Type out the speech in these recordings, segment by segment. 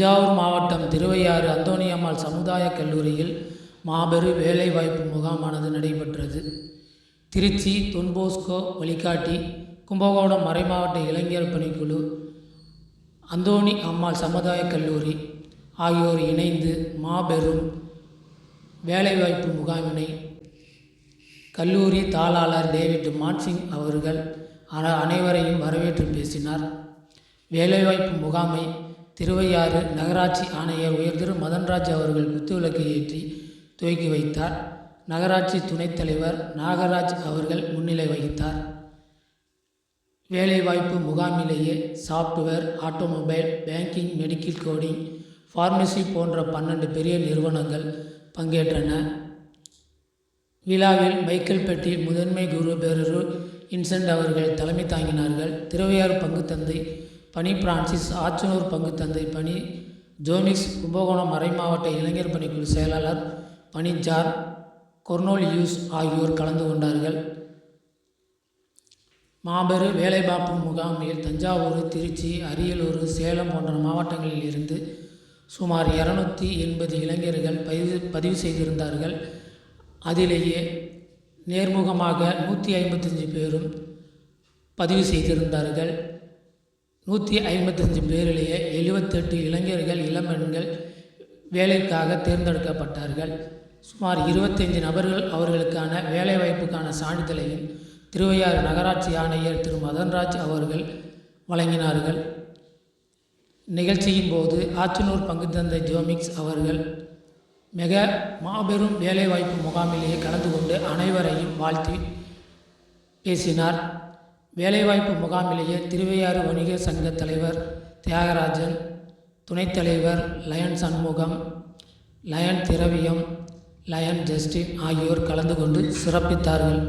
தஞ்சாவூர் மாவட்டம் திருவையாறு அந்தோணியம்மாள் சமுதாய கல்லூரியில் மாபெரும் வேலைவாய்ப்பு முகாமானது நடைபெற்றது. திருச்சி தொன்போஸ்கோ வழிகாட்டி கும்பகோணம் மறைமாவட்ட இளைஞர் பணிக்குழு அந்தோணி அம்மாள் சமுதாய கல்லூரி ஆகியோர் இணைந்து மாபெரும் வேலைவாய்ப்பு முகாமினை கல்லூரி தாளாளர் டேவிட் மான்சிங் அவர்கள் அனைவரையும் வரவேற்று பேசினார். வேலைவாய்ப்பு முகாமை திருவையாறு நகராட்சி ஆணையர் உயர்திரு மதன்ராஜ் அவர்கள் குத்துவிளக்கு ஏற்றி துவக்கி வைத்தார். நகராட்சி துணைத் தலைவர் நாகராஜ் அவர்கள் முன்னிலை வகித்தார். வேலைவாய்ப்பு முகாமிலேயே software automobile banking medical coding pharmacy போன்ற பன்னெண்டு பெரிய நிறுவனங்கள் பங்கேற்றன. விழாவில் மைக்கேல்பட்டி முதன்மை குரு பேரரு இன்சென்ட் அவர்கள் தலைமை தாங்கினார்கள். திருவையாறு பங்குத்தந்தை பனி பிரான்சிஸ் ஆச்சனூர் பங்குத்தந்தை பணி ஜோனிஸ் கும்பகோணம் மறைமாவட்ட இளைஞர் பணிக்குழு செயலாளர் பனிஜார் கொர்னோலியூஸ் ஆகியோர் கலந்து கொண்டார்கள். மாபெரும் வேலைவாய்ப்பு முகாமில் தஞ்சாவூர் திருச்சி அரியலூர் சேலம் போன்ற மாவட்டங்களில் இருந்து சுமார் இரநூத்தி எண்பது இளைஞர்கள் பதிவு பதிவு செய்திருந்தார்கள். அதிலேயே நேர்முகமாக நூற்றி ஐம்பத்தஞ்சு பேரும் பதிவு செய்திருந்தார்கள். நூற்றி ஐம்பத்தஞ்சு பேரிலேயே எழுபத்தெட்டு இளைஞர்கள் இளம்பெண்கள் வேலைக்காக தேர்ந்தெடுக்கப்பட்டார்கள். சுமார் இருபத்தஞ்சு நபர்கள் அவர்களுக்கான வேலைவாய்ப்புக்கான சான்றிதழையும் திருவையாறு நகராட்சி ஆணையர் திரு. மதன்ராஜ் அவர்கள் வழங்கினார்கள். நிகழ்ச்சியின் போது ஆச்சனூர் பங்குத்தந்தை ஜோமிக்ஸ் அவர்கள் மிக மாபெரும் வேலைவாய்ப்பு முகாமிலேயே கலந்து கொண்டு அனைவரையும் வாழ்த்தி பேசினார். வேலைவாய்ப்பு முகாமிலேயே திருவையாறு வணிக சங்க தலைவர் தியாகராஜன் துணைத் தலைவர் lion Shanmugam lion Thiraviyam lion Justin ஆகியோர் கலந்து கொண்டு சிறப்பித்தார்கள்.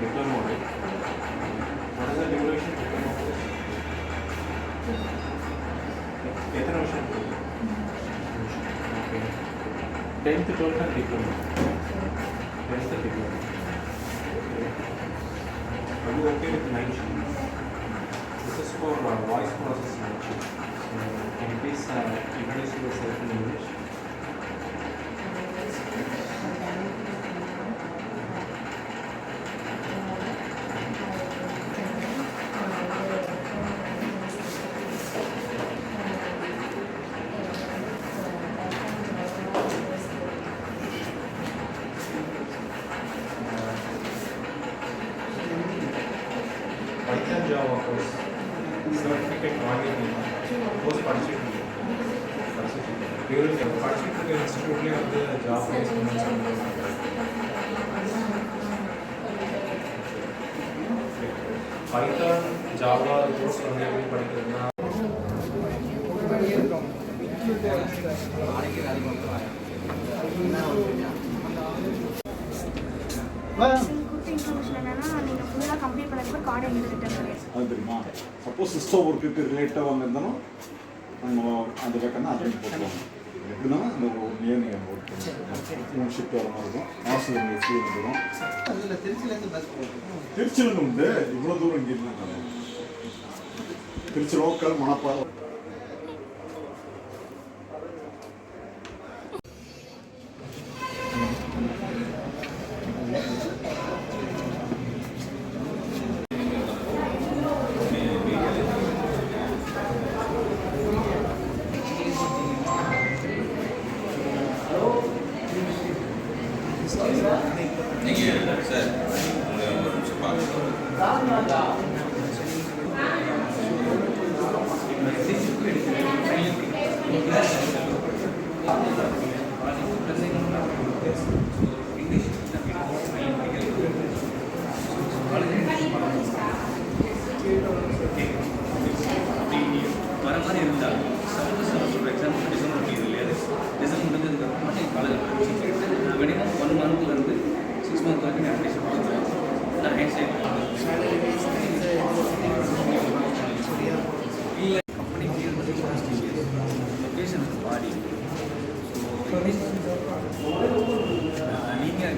diploma it. What is the devolution diploma rate? Etheration. Okay. 10th, 12th and diploma. 10th diploma. Okay. Are you okay with 9 sheets? This is for uh, voice processing 9 can you introduce yourself in English? படிச்சுட்டு இருக்க இன்ஸ்டியூட்லேயே வந்து job Python Java course வந்து எப்படி படிக்கிறதுனா அது தெரியுமா? Suppose system ஒர்க்குக்கு ரிலேட்டாக வந்திருந்தாலும் நம்ம அந்த வேக்கன்னா அட்டன் போட்டுருவோம் எப்படின்னா நம்ம ஒரு இயர் நீங்கள் ஒர்க் பண்ணுவோம் ஷிஃப்ட் வர மாதிரி இருக்கும் ஹாஸ்டல் உங்களுக்கு ஃப்ரீ வந்துடும் அதில் திருச்சியிலேருந்து பஸ் போகும் திருச்சியில் உண்டு இவ்வளோ தூரம் இங்கே இருந்தாங்க. திருச்சி லோக்கல் மணப்பாறை.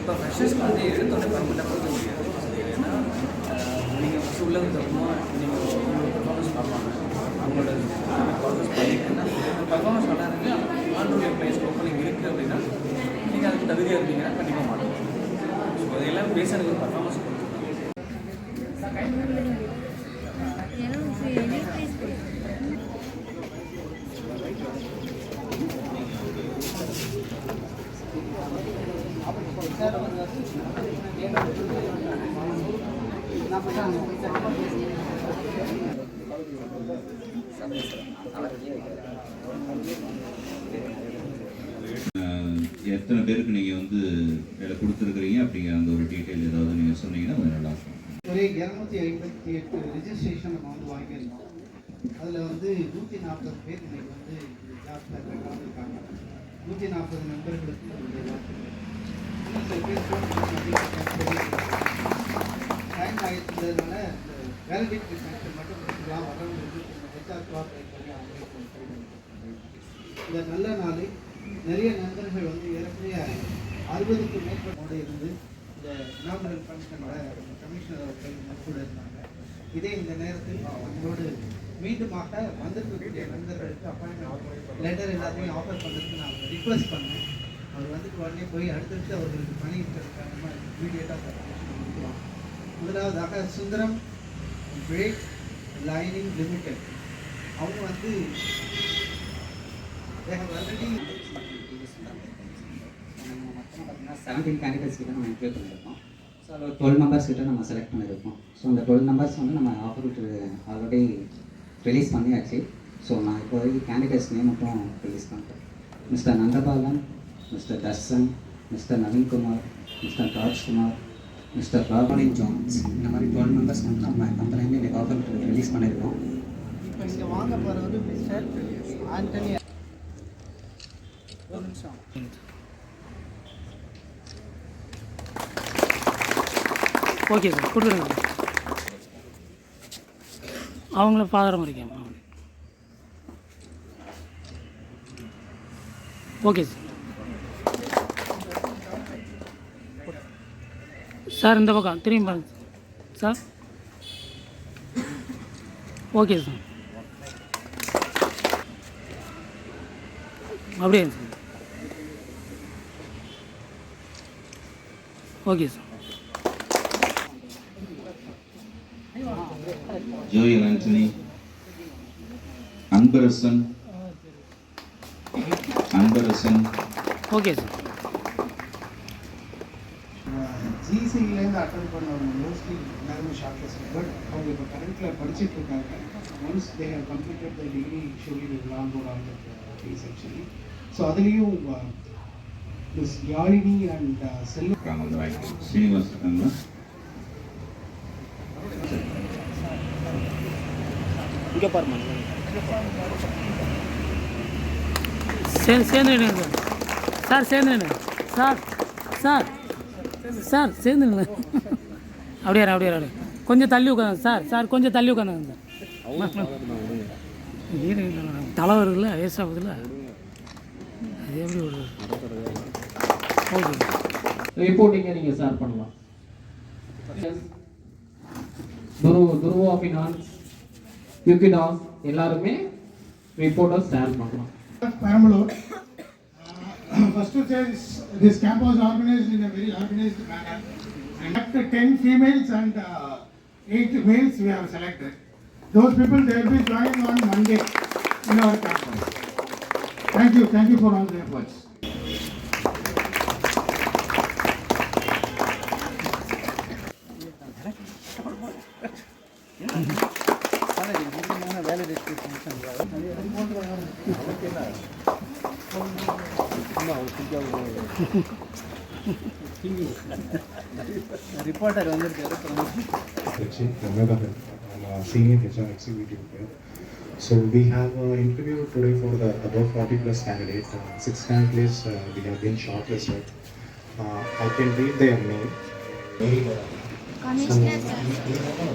இப்போ ஃப்ரெஷர்ஸ்க்கு வந்து எடுத்தோடனே பர்மனெண்டாக கொடுக்க முடியாது. ஏன்னா நீங்கள் ஃபஸ்ட் உள்ளதுக்கு அப்புறமா நீங்கள் உங்களோட பர்ஃபார்மன்ஸ் பார்ப்பாங்க. அவங்களோட பர்ஃபார்மன்ஸ் பண்ணிங்கன்னா பர்ஃபார்மன்ஸ் நல்லா இருக்கு ஆண்ட்ரோடைய பிளேஸ் ஓப்பனிங் இருக்குது அப்படின்னா நீங்கள் அதுக்கு தகுதியாக இருந்தீங்கன்னா கண்டிப்பாக மாட்டோம் ஸோ அதெல்லாம் பேச பர்ஃபார்மன்ஸ் எத்தனை பேருக்கு நீங்கள் வந்து வேலை கொடுத்துருக்குறீங்க? அப்படிங்கிற அந்த ஒரு டீட்டெயில் ஏதாவது நீங்கள் சொன்னீங்கன்னா கொஞ்சம் நல்லா இருக்கும். ஒரு இரநூத்தி ஐம்பத்தி எட்டு ரிஜிஸ்ட்ரேஷன் நம்ம வந்து வாங்கியிருந்தோம். அதில் வந்து நூற்றி நாற்பது பேர் இன்னைக்கு வந்து ஜாப்ல கலந்துருக்காங்க. நூற்றி நாற்பது நண்பர்களுக்கு என்னுடைய வாழ்த்துக்கள். சில பேர் இந்த வேலிடிட்டி ஃபேக்டர் மட்டும் கொடுத்துக்கலாம் வரவங்களுக்கு ஹெச்ஆர் கோஆப்ரேட் பண்ணி இந்த நல்ல நாளை நிறைய நண்பர்கள் வந்து ஏறக்குறைய அறுபதுக்கும் மேற்பட்டோடு இருந்து இந்த இனாகுரல் ஃபங்க்ஷனோட கமிஷனர் அவர்கள் நம்ம இருந்தாங்க. இதே இந்த நேரத்தில் அவங்களோடு மீண்டுமாக வந்திருக்கக்கூடிய நண்பர்களுக்கு அப்பாயின்மெண்ட் லெட்டர் எல்லாத்தையும் ஆஃபர் பண்ணுறதுக்கு நான் ரிக்வெஸ்ட் பண்ணேன். அவர் வந்துட்டு உடனே போய் அடுத்தடுத்து அவர்களுக்கு பணி இருக்கிறதுக்காக நம்ம இமீடியட்டாக முதலாவதாக சுந்தரம் பிரேக் லைனிங் லிமிடெட். அவங்க வந்து they have செவன்டீன் கேண்டிடேட்ஸ் கிட்ட நம்ம இன்டர்வியூ பண்ணியிருக்கோம் ஸோ அதில் டுவெல் மெம்பர்ஸ் கிட்ட நம்ம செலக்ட் பண்ணியிருக்கோம் ஸோ அந்த டுவெல் மெம்பர்ஸ் வந்து நம்ம ஆஃபர் ஆல்ரெடி ரிலீஸ் பண்ணியாச்சு. ஸோ நான் இப்போ வரைக்கும் கேண்டிடேட்ஸ் நேம் மட்டும் ரிலீஸ் பண்ணுறேன் mister Nandhabalan mister Darshan mister Naveenkumar mister Rajkumar mister Robelin Johns இந்த மாதிரி டுவெல் மெம்பர்ஸ் வந்து நம்ம கம்பெனிலேருந்து இன்னைக்கு ஆஃபர் ரிலீஸ் பண்ணியிருக்கோம் இப்போ இங்கே வாங்க போகிறது மிஸ்டர் ஆண்டனி ஒரு நிமிஷம். ஓகே சார் கொடுத்துருங்க. அவங்கள ஃபாதர் மாதிரிக்கேன் ஓகே சார் சார் இந்த பக்கம். திரும்பி பாருங்க. சார். Okay sir. அப்படியே sir. Okay sir. Joel Antony Anbarasan Anbarasan. Okay sir. ஜிசிலேருந்து attend பண்ணவங்க மோஸ்ட்லி எல்லாருமே ஷார்ட் லிஸ்ட் பட் அவங்க இப்போ கரண்ட்டில் படிச்சுட்டு இருக்காங்க. Once they have completed the degree schedule long port of fees actually so அதுலேயும் மிஸ் யாழினி அண்ட் வாய்ப்பு ஸ்ரீனிவாஸ் இருக்காங்களா சே சேர்ந்து நில்லுங்க சார். சார் சேர்ந்து சார் சார். சார் சேர்ந்து நில்லுங்க அப்படியே இரு, அப்படியே கொஞ்சம் தள்ளி உட்காந்து சார் சார் கொஞ்சம் தள்ளி உட்காந்துங்க சார். தலை வருதுல்ல வயசாகுதுல்ல அது எப்படி ஓகே. ரிப்போர்ட்டிங்கை நீங்கள் ஷேர் பண்ணலாம். துரு துருவா ஃபினான்ஸ் யூகிடாஸ் எல்லாருமே ரிப்போர்ட்டை ஷேர் பண்ணலாம். Bangalore. First to say, this, this camp was organized in a very organized manner. And after ten females and uh, eight males we have selected. Those people, they will be joining on Monday in our campus. Thank you, thank you for all the efforts. Reporter வந்திருக்காரு Trichy, Gangadhar. I'm a senior HR executive here. So we have an interview today for the above 40 plus candidates. Uh, six candidates uh, we have been shortlisted. Uh, I can read their name. Name, uh, Ganeshkar sir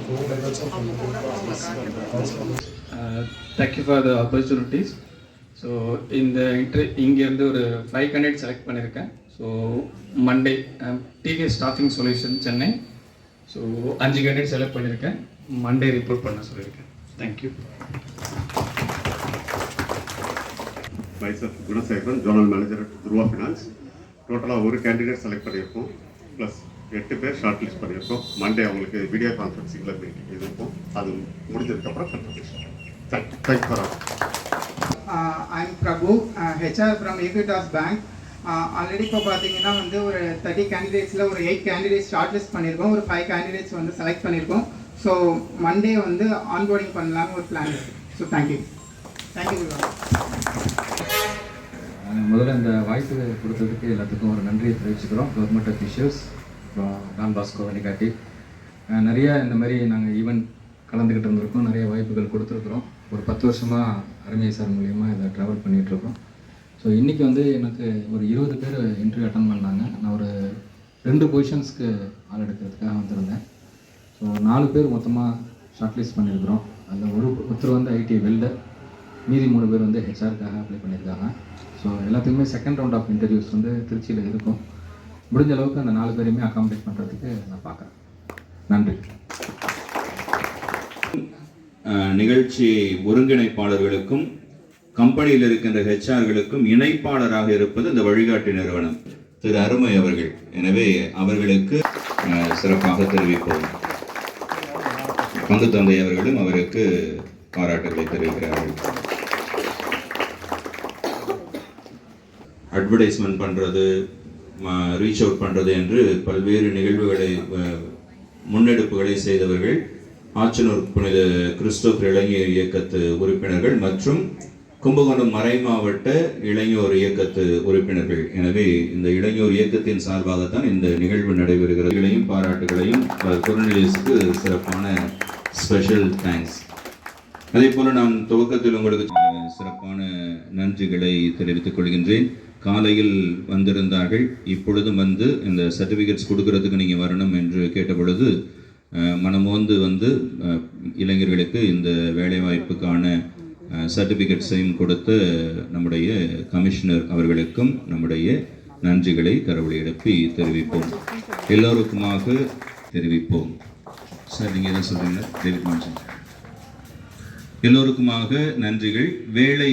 four levels of improvement. Thank you for the opportunities so இந்த interview இங்கேருந்து ஒரு five candidate select பண்ணியிருக்கேன் so Monday TVS staffing solution Chennai so அஞ்சு candidate select பண்ணியிருக்கேன். Monday report பண்ண சொல்லியிருக்கேன். Thank you myself Gunasekaran zonal manager Dhruva finance டோட்டலாக ஒரு கேண்டிடேட் செலக்ட் பண்ணியிருக்கோம். ப்ளஸ் எட்டு பேர் ஷார்ட் லிஸ்ட் பண்ணியிருக்கோம். மண்டே அவங்களுக்கு வீடியோ கான்ஃபரன்சிங்கில் மீட்டிங் இது இருக்கும் அது முடிஞ்சதுக்கப்புறம் confirmation thank you thank you for I'm Prabhu HR from Equitas bank already இப்போ பார்த்தீங்கன்னா வந்து ஒரு தேர்ட்டி கேண்டிடேட்ஸில் ஒரு எயிட் கேண்டிடேட்ஸ் ஷார்ட் லிஸ்ட் பண்ணியிருக்கோம் ஒரு ஃபைவ் கேண்டிடேட்ஸ் வந்து செலக்ட் பண்ணியிருக்கோம் ஸோ மண்டே வந்து ஆன்போர்டிங் பண்ணலாம்னு ஒரு பிளான் இருக்குது ஸோ தேங்க்யூ தேங்க்யூ முதல்ல இந்த வாய்ப்பு கொடுத்ததுக்கு எல்லாத்துக்கும் ஒரு நன்றியை தெரிவிச்சுக்கிறோம். கவர்மெண்ட் அஃபிஷியல்ஸ் அப்புறம் டான் பாஸ்கோ வழிகாட்டி. நிறைய இந்த மாதிரி நாங்கள் ஈவெண்ட் கலந்துக்கிட்டு இருந்திருக்கோம். நிறைய வாய்ப்புகள் கொடுத்துருக்குறோம். ஒரு பத்து வருஷமாக அருமை சார் மூலியமாக இதை ட்ராவல் பண்ணிகிட்ருக்கோம் ஸோ இன்றைக்கி வந்து எனக்கு ஒரு இருபது பேர் இன்டர்வியூ அட்டன் பண்ணாங்க. நான் ஒரு ரெண்டு பொசிஷன்ஸ்க்கு ஆள் எடுக்கிறதுக்காக வந்திருந்தேன். ஸோ நாலு பேர் மொத்தமாக ஷார்ட் லிஸ்ட் பண்ணியிருக்கிறோம். அதில் ஒரு ஒருத்தர் வந்து ஐடி வெல்டர் மீதி மூணு பேர் வந்து ஹெச்ஆருக்காக அப்ளை பண்ணியிருக்காங்க. ஸோ எல்லாத்துக்குமே செகண்ட் ரவுண்ட் ஆஃப் இன்டர்வியூஸ் வந்து திருச்சியில் இருக்கும். முடிஞ்ச அளவுக்கு அந்த நாலு பேரையுமே அகாமடேட் பண்ணுறதுக்கு நான் பார்க்குறேன். நன்றி. நிகழ்ச்சி ஒருங்கிணைப்பாளர்களுக்கும் கம்பெனியில் இருக்கின்ற ஹெச்ஆர்களுக்கும் இணைப்பாளராக இருப்பது இந்த வழிகாட்டி நிறுவனம். திரு அருமை அவர்கள். எனவே அவர்களுக்கு சிறப்பாக தெரிவிப்போம். பங்கு தந்தை அவர்களும் அவருக்கு பாராட்டுகளை தெரிவிக்கிறார்கள். அட்வர்டைஸ்மெண்ட் பண்ணுறது ரீச் அவுட் பண்ணுறது என்று பல்வேறு நிகழ்வுகளை அஹ், முன்னெடுப்புகளை செய்தவர்கள் ஆச்சனூர் புனித கிறிஸ்தோப் இளைஞர் இயக்கத்து உறுப்பினர்கள் மற்றும் கும்பகோணம் மறைமாவட்ட இளைஞர் இயக்கத்து உறுப்பினர்கள். எனவே இந்த இளைஞர் இயக்கத்தின் சார்பாகத்தான் இந்த நிகழ்வு நடைபெறுகிறது. இளையும் பாராட்டுகளையும் குரநிலேஸுக்கு சிறப்பான ஸ்பெஷல் தேங்க்ஸ் அதே போல நான் துவக்கத்தில் உங்களுக்கு சிறப்பான நன்றிகளை தெரிவித்துக் கொள்கின்றேன். காலையில் வந்திருந்தார்கள். இப்பொழுதும் வந்து இந்த சர்டிஃபிகேட்ஸ் கொடுக்கறதுக்கு நீங்கள் வரணும் என்று கேட்ட பொழுது மனமோந்து வந்து இளைஞர்களுக்கு இந்த வேலைவாய்ப்புக்கான சர்டிஃபிகேட்ஸையும் கொடுத்த நம்முடைய கமிஷனர் அவர்களுக்கும் நம்முடைய நன்றிகளை கரவொலி எழுப்பி தெரிவிப்போம். எல்லோருக்குமாக தெரிவிப்போம். சார் நீங்கள் என்ன சொல்கிறீங்க டேவிட் மான்சன் எல்லோருக்குமாக நன்றிகள். வேலை